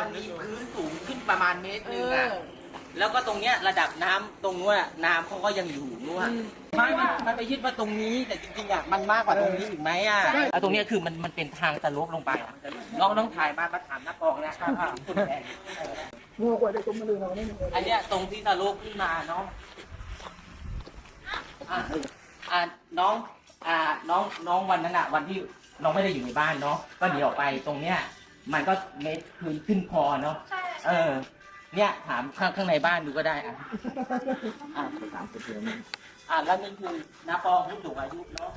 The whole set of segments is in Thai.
มันมีพื้นสูงขึ้นประมาณเมตรหเอนึงออะแล้วก็ตรงเนี้ยระดับน้ำตรงนู้นอะน้ำเขาก็ยังอยู่นู้นอะอืมไม่มันมันไปยึดมาตรงนี้แต่จริงๆอะมันมากกว่าตรงนี้อีกไหมอะใช่แล้วตรงเนี้ยคือมันมันเป็นทางสโลปลงไปอะน้องน้องถ่ายมามาถามนักกองนะคุณแทนงัวกว่าจะตุ้มมาดูเราไม่มีอันเนี้ยตรงที่สโลปขึ้นมาเนาะอะอะน้องอ่าน้องน้องวันนั้นอะวันที่น้องไม่ได้อยู่ในบ้านเนาะก็หนีออกไปตรงเนี้ย มันก็เมตรพื้นขึ้นคอเนาะเออ เนี่ยถามข้างข้างในบ้านดูก็ได้อะอะอะแล้วนี่คือน้าปองผู้สูงอายุเนาะ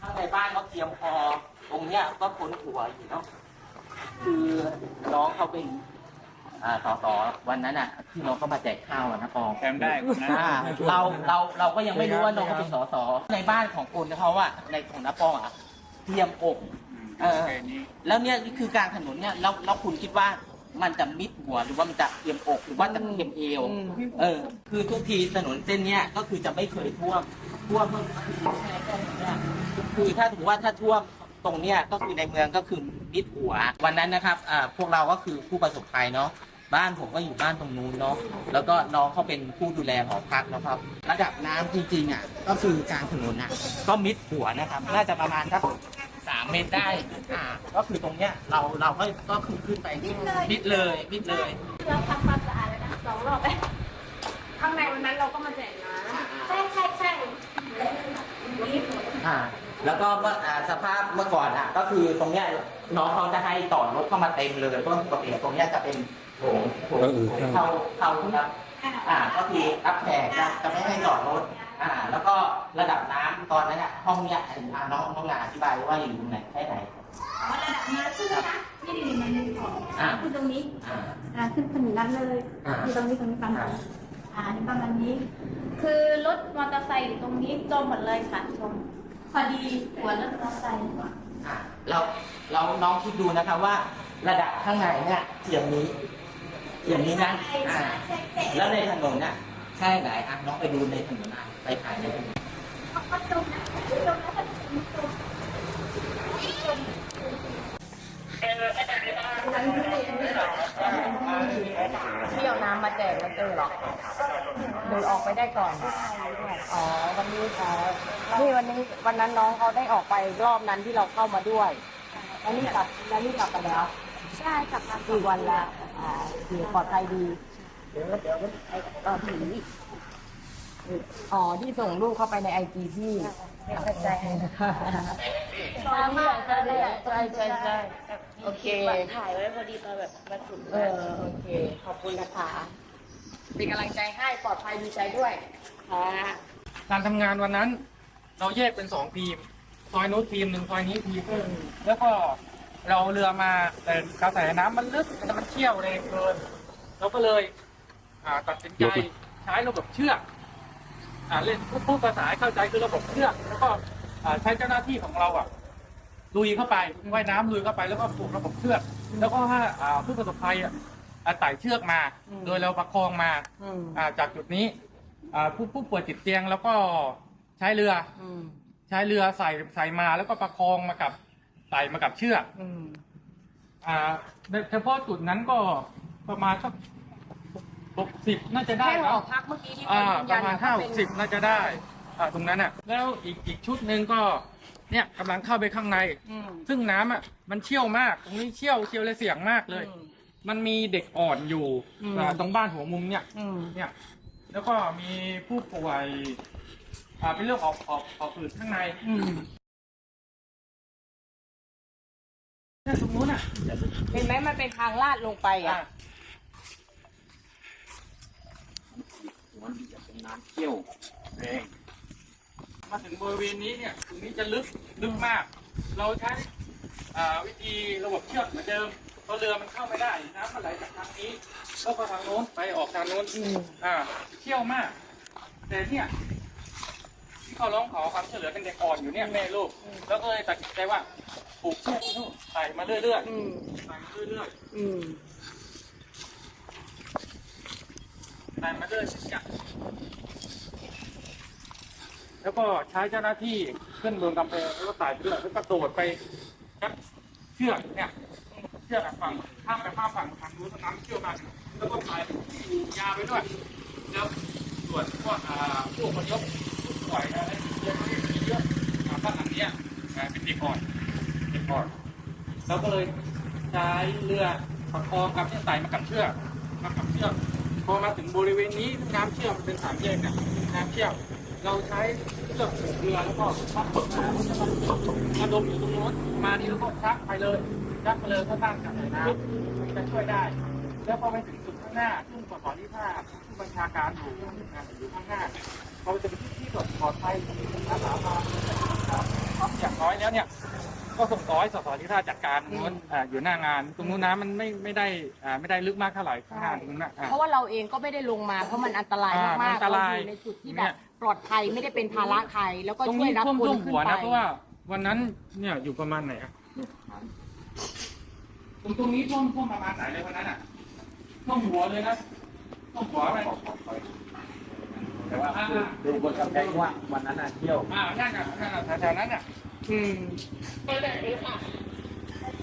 ข้างในบ้านก็เตรียมพอตรงเนี้ยก็พ้นหัวอยู่เนาะคือน้องเขาเป็นอ่าต่อต่อวันนั้นอะ ที่น้องเขามาแจกข้าวอะนะปองแถมได้คนนั้นอ่าเราเราเราก็ยังไม่รู้ว่าน้องเขาเป็นสสในบ้านของคนเขาอะในของน้าปองอะเตรียมอก เออ แค่นี้แล้วเนี่ยคือการถนนเนี่ยแล้วแล้วคุณคิดว่ามันจะมิดหัวหรือว่ามันจะเตรียมอก หรือว่าจะเตรียมเอว อืม เออ คือทุกทีถนนเส้นเนี้ยก็คือจะไม่เคยท่วมท่วมเมื่อแค่แค่เนี้ยคือถ้าถือว่าถ้าท่วมตรงเนี้ยก็คือในเมืองก็คือมิดหัว วันนั้นนะครับอ่าพวกเราก็คือผู้ประสบภัยเนาะบ้านผมก็อยู่บ้านตรงนู้นเนาะแล้วก็น้องเขาเป็นผู้ดูแลหอพักนะครับ ระดับน้ำจริงๆอะก็คือกลางถนนอะก็มิดหัวนะครับ น่าจะประมาณสัก สามเมตรได้อ่าก็คือตรงเนี้ยเราเราก็ก็คือขึ้นไปมิดเลยมิดเลยเราทำความสะอาดแล้วนะสองรอบไปข้างในวันนั้นเราก็มาแจกนะใช่ใช่ใช่อ่าแล้วก็เมื่ออ่าสภาพเมื่อก่อนอะ ก็คือตรงเนี้ยน้องเขาจะให้ต่อรถเข้ามาเต็มเลยเพราะปกติตรงเนี้ยจะเป็นโถงโถงโถงเข้าเข้าครับอ่าก็คือรับแขกจะจะไม่ให้จอดรถ อ่า แล้วก็ระดับน้ำตอนนั้นอะห้องเนี้ยอ่าน้องน้องงานอธิบายว่าอยู่ตรงไหนแค่ไหนว่าระดับน้ำขึ้นนะนี่ดีมันมีของอ่าขึ้นตรงนี้ อ่า อ่าขึ้นถนนนั้นเลยอ่าคือตรงนี้ตรงนี้ประมาณนี้อ่านี่ประมาณนี้ คือรถมอเตอร์ไซค์อยู่ตรงนี้จมหมดเลยค่ะจมพอดีหัวรถมอเตอร์ไซค์อ่าเราเราน้องคิดดูนะครับว่า ระดับข้างในเนี่ยเทียมนี้เทียมนี้นะใช่อ่าใช่ใช่แล้วในถนนน่ะ แค่ไหนอะน้องไปดูในถนนอะไปถ่ายในถนนก็จมนะจมแล้วก็จมจมที่เอาน้ำมาแจกแล้วเจอหรอโดยออกไปได้ก่อน อ๋อ วันนี้ค่ะนี่วันนี้วันนั้นน้องเขาได้ออกไปรอบนั้นที่เราเข้ามาด้วยแล้วนี่กลับแล้วนี่กลับไปแล้ว ใช่กลับมากี่วันแล้วอ่าปลอดภัยดี เดี๋ยวเดี๋ยวไอ้ตอนผีอ๋อที่ส่งรูปเข้าไปในไอจีพี่กระจายใช่ใช่ใช่ใช่โอเค ถ่ายไว้พอดีตอนแบบมาถึงเออโอเค ขอบคุณนะคะเป็นกำลังใจให้ปลอดภัยดีใจด้วยค่ะการทำงานวันนั้น เราแยกเป็นสองทีมซอยนู้นทีมหนึ่งซอยนี้ทีมหนึ่งแล้วก็เราเรือมาแต่กระแสน้ำมันลึกมันเชี่ยวแรงเกินเราก็เลย อ่าตัดสินใจใช้ระบบเชือกอ่าเล่นพูดภาษาให้เข้าใจคือระบบเชือกแล้วก็อ่าใช้เจ้าหน้าที่ของเราอะลุยเข้าไปว่ายน้ำลุยเข้าไปแล้วก็ผูกระบบเชือกแล้วก็ให้อ่าผู้ประสบภัยอะอ่าไต่เชือกมาอืมโดยเราประคองมาอืมอ่าจากจุดนี้อ่าผู้ผู้ป่วยติดเตียงแล้วก็ใช้เรืออืมใช้เรือใส่ใส่มาแล้วก็ประคองมากับไต่มากับเชือกอืมอ่าในเฉพาะจุดนั้นก็ประมาณสัก หกสิบน่าจะได้แค่หนะอพักเมื่อกี้ที่อ่าเขายืนปยันระมาณน่ะห้าก็หเป็กนสิบน่าจะได้อ่าตรงนั้นอะ แล้วอีกอีกชุดหนึ่งก็เนี่ยกำลังเข้าไปข้างใน อืมซึ่งน้ำอะมันเชี่ยวมากตรงนี้เชี่ยวเชี่ยวเลยเสียงมากเลย อืม มันมีเด็กอ่อนอยู่อืม อ่าตรงบ้านหัวมุมเนี่ย อืม เนี่ยแล้วก็มีผู้ป่วยอ่าเป็นเรื่องออกออกออกอืดข้างในอืม เนี่ยตรงนู้นอะเห็นไหมมันเป็นทางลาดลงไปอะมันมีจาก น้ำเชี่ยวแรงมาถึงบริเวณนี้เนี่ยตรงนี้จะลึกลึกมาก เราใช้อ่าวิธีระบบเชือกเหมือนเดิมเพราะเรือมันเข้าไม่ได้น้ำมันไหลจากทางนี้แล้วก็ทางโน้นไปออกทางโน้นอืมอ่าเชี่ยวมาก แต่เนี่ยที่เขาร้องขอความช่วยเหลือเป็นเด็กอ่อนอยู่เนี่ยแม่ลูก แล้วก็เลยตัดสินใจว่าปลูกเชือกที่นู่นใส่มาเรื่อยอืมๆใส่มาเรื่อยอืมๆใส่มาเรื่อยๆเนี่ย แล้วก็ใช้เจ้าหน้าที่ขึ้นบนกำแพงแล้วก็ไต่เรือแล้วก็โดดไปครับเชือกเนี่ยเชือกอะฝั่งข้ามไปข้ามฝั่งทางนู้นทางนั้นยาไปด้วยแล้วส่วนพวกอ่าผู้อพยพผู้ป่วยอะไรเยอะมีเยอะอ่าบ้านหลังเนี้ยเป็นเด็กอ่อนเด็กอ่อนเราก็เลยใช้เรือประคองกับเนี่ยไต่มากับเชือกมากับเชือกพอมาถึงบริเวณนี้น้ำเชี่ยวมันเป็นสามแยกเนี่ยน้ำเชี่ยว เราใช้เชืองผูกเรือแล้วก็พักน้ำจะมาดมอยู่ตรงโน้นมานี่แล้วก็ชักไปเลยชักไปเลยเพื่อตั้งกับน้ำจะช่วยได้ แล้วพอไปถึงจุดข้างหน้าซึ่งกสที่ถ้าผู้บัญชาการอยู่นะอยู่ข้างหน้าเราจะเป็นที่ที่ปลอดภัยอาสามาอย่างน้อยแล้วเนี่ย ก็ส่งต่อให้สสที่ท่าจัดการนู้นอ่าอยู่หน้างาน ตรงนู้นน้ำมันไม่ไม่ได้อ่าไม่ได้ลึกมากเท่าไหร่ข้างหน้าตรงนั้นอะอ่า เพราะว่าเราเองก็ไม่ได้ลงมา เพราะมันอันตรายอ่ามากอัๆนตเรารายอยู่ในจุดที่เนี่แบบย ปลอดภัยไม่ได้เป็นภาระใครแล้วก็ตรงช่วยนี้รับท่วมคนท่วมขึ้หันวไปนะเพราะว่าวันนั้นเนี่ยอยู่ประมาณไหนอะตรงตรงนี้ท่วมท่วมประมาณไหนเลยวันนั้นอะท่วมหัวเลยนะท่วมหัวไปแต่ว่าอ่าดูบนกำแพงว่าวันนั้นน่ะเที่ยวอ่าใช่ครับใช่ครับแถวๆนั้นอะ อืม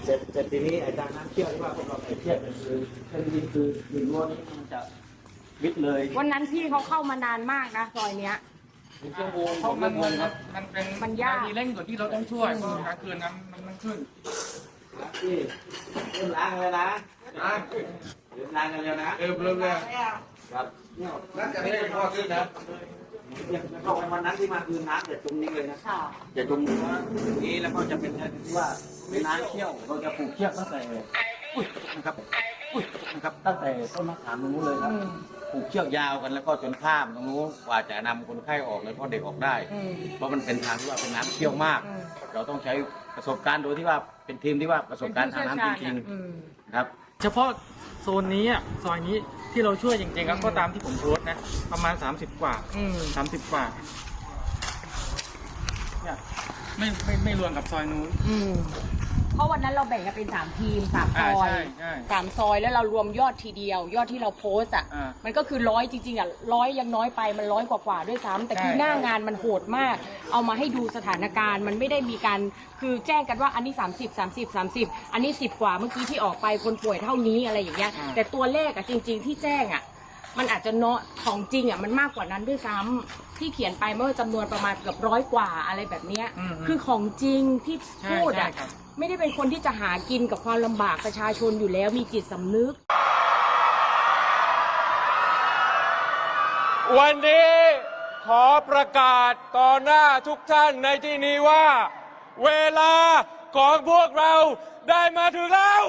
เสร็จเสร็จทีนี้ไอ้ทางน้ำเที่ยวที่ว่าพวกเราไปเที่ยวกันคือเส้นดินคือดินรั้วนี้มันจะวิดเลยวันนั้นพี่เขาเข้ามานานมากนะซอยเนี้ยเป็นชั่วโมงเพราะผมมัก็นงมันงครับมันเป็นมันยากทีเร่งกว่าที่เราต้องช่วยเพราะกลางคืนนั้นมันมันขึ้นพี่เริ่มล้างเลยนะเริ่มล้างกันแล้วนะเออเริ่มแล้วครับล้างกันไม่ได้พอขึ้นนะ อย่างเข้าไปวันนั้นที่มาคือน้ำจะจมนี้เลยนะค่ะจะจมนี้นี้แล้วก็จะเป็นที่ว่าเป็นน้ำเชี่ยวเราจะปลูกเชือกตั้งแต่อุ้ยนะครับอุ้ยนะครับตั้งแต่ต้นมะขามตรงนู้นเลยครับอืมผูกเชือกยาวกันแล้วก็จนข้ามตรงนู้นกว่าจะนำคนไข้ออกแล้วก็เด็กออกได้อืมเพราะมันเป็นทางที่ว่าเป็นน้ำเชี่ยวมากอืมเราต้องใช้ประสบการณ์โดยที่ว่าเป็นทีมที่ว่าประสบการณ์ทางน้ำจริงอืมๆครับ เฉพาะ โซนนี้อะซอยนี้ที่เราช่วยจริงๆก็ตามที่ผมโพสต์นะ ประมาณ 30 กว่าอืม30กว่าเนี่ยไม่ไม่ไม่รวมกับซอยนู้นอืม เพราะวันนั้นเราแบ่งกันเป็นสามทีมสามซอ่าอยใช่ใช่สามซอยแล้วเรารวมยอดทีเดียว ยอดที่เราโพสต์อะอ่ามันก็คือร้อยจริงๆอะร้อยยังน้อยไปมันร้อยกว่าๆด้วยซ้ำแต่คือใช่ หน้างานมันโหดมาก เอามาให้ดูสถานการณ์ มันไม่ได้มีการคือแจ้งกันว่าอันนี้ 30 30 30 อันนี้ 10 กว่าเมื่อกี้ที่ออกไปคนป่วยเท่านี้อะไรอย่างเงี้ยแต่ตัวเลขอะจริง ๆ ที่แจ้งอะ มันอาจจะเนาะของจริงอะมันมากกว่านั้นด้วยซ้ำที่เขียนไปเมื่อจำนวนประมาณเกือบร้อยกว่าอะไรแบบเนี้ยอืมคือของจริงที่ใช่พูดอะใช่ครับ ไม่ได้เป็นคนที่จะหากินกับความลำบากประชาชนอยู่แล้วมีจิตสำนึก วันนี้ขอประกาศต่อหน้าทุกท่านในที่นี้ว่า เวลาของพวกเราได้มาถึงแล้ว